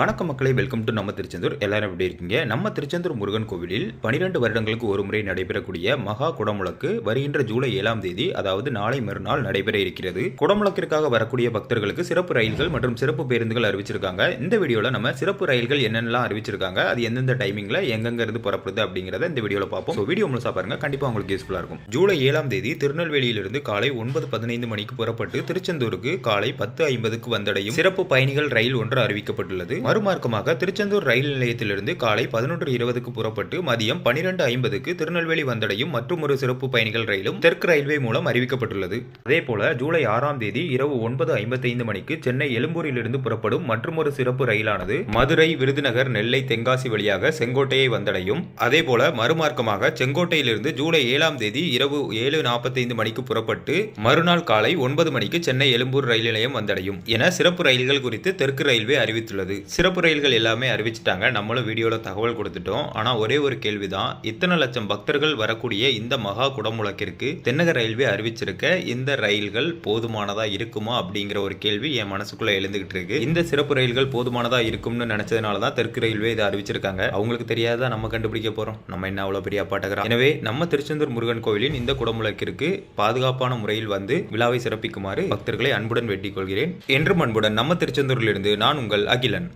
வணக்க மக்களை welcome to நம்ம திருச்செந்தூர். எல்லாரும் எப்படி இருக்கீங்க? நம்ம திருச்செந்தூர் முருகன் கோவிலில் பனிரெண்டு வருடங்களுக்கு ஒரு முறை நடைபெறக்கூடிய மகா குடமுழக்கு வருகின்ற ஜூலை ஏழாம் தேதி அதாவது நாளை மறுநாள் நடைபெற இருக்கிறது. குடமுழக்கிற்காக வரக்கூடிய பக்தர்களுக்கு சிறப்பு ரயில்கள் மற்றும் சிறப்பு பேருந்துகள் அறிவிச்சிருக்காங்க. இந்த வீடியோல நம்ம சிறப்பு ரயில்கள் என்னென்னலாம் அறிவிச்சிருக்காங்க அது எந்தெந்த டைமிங்ல எங்கெங்க இருந்து புறப்படுது அப்படிங்கறத இந்த வீடியோல பார்ப்போம். So, வீடியோ முழுசா பாருங்க கண்டிப்பா உங்களுக்கு யூஸ்ஃபுல்லா இருக்கும். ஜூலை ஏழாம் தேதி திருநெல்வேலியிலிருந்து காலை ஒன்பது பதினைந்து மணிக்கு புறப்பட்டு திருச்செந்தூருக்கு காலை பத்து ஐம்பதுக்கு வந்தடையும் சிறப்பு பயணிகள் ரயில் ஒன்று அறிவிக்கப்பட்டுள்ளது. மறுமார்க்கமாக திருச்செந்தூர் ரயில் நிலையத்திலிருந்து காலை பதினொன்று இருபதுக்கு புறப்பட்டு மதியம் பனிரெண்டு ஐம்பதுக்கு திருநெல்வேலி வந்தடையும் மற்றும் ஒரு சிறப்பு பயணிகள் ரயிலும் தெற்கு ரயில்வே மூலம் அறிவிக்கப்பட்டுள்ளது. அதேபோல ஜூலை ஆறாம் தேதி இரவு ஒன்பது ஐம்பத்தைந்து மணிக்கு சென்னை எழும்பூரிலிருந்து புறப்படும் மற்றும் ஒரு சிறப்பு ரயிலானது மதுரை விருதுநகர் நெல்லை தென்காசி வழியாக செங்கோட்டையை வந்தடையும். அதேபோல மறுமார்க்கமாக செங்கோட்டையிலிருந்து ஜூலை ஏழாம் தேதி இரவு ஏழு நாற்பத்தைந்து மணிக்கு புறப்பட்டு மறுநாள் காலை ஒன்பது மணிக்கு சென்னை எழும்பூர் ரயில் நிலையம் வந்தடையும் என சிறப்பு ரயில்கள் குறித்து தெற்கு ரயில்வே அறிவித்துள்ளது. சிறப்பு ரயில்கள் எல்லாமே அறிவிச்சிட்டாங்க. நம்மளும் வீடியோவில் தகவல் கொடுத்துட்டோம். ஆனால் ஒரே ஒரு கேள்வி தான் இத்தனை லட்சம் பக்தர்கள் வரக்கூடிய இந்த மகா குடமுழக்கிற்கு தென்னக ரயில்வே அறிவிச்சிருக்க இந்த ரயில்கள் போதுமானதா இருக்குமா அப்படிங்கிற ஒரு கேள்வி என் மனசுக்குள்ள எழுந்துகிட்டு இருக்கு. இந்த சிறப்பு ரயில்கள் போதுமானதா இருக்கும்னு நினைச்சதுனால தான் தெற்கு ரயில்வே இதை அறிவிச்சிருக்காங்க. அவங்களுக்கு தெரியாதா நம்ம கண்டுபிடிக்க போறோம். நம்ம என்ன அவ்வளோ பெரிய அப்பாட்டக்கிறோம் எனவே நம்ம திருச்செந்தூர் முருகன் கோவிலின் இந்த குடமுழக்கிற்கு பாதுகாப்பான முறையில் வந்து விழாவை சிறப்பிக்குமாறு பக்தர்களை அன்புடன் வெட்டிக் கொள்கிறேன். என்றும் அன்புடன் நம்ம திருச்செந்தூரிலிருந்து நான் உங்கள் அகிலன்.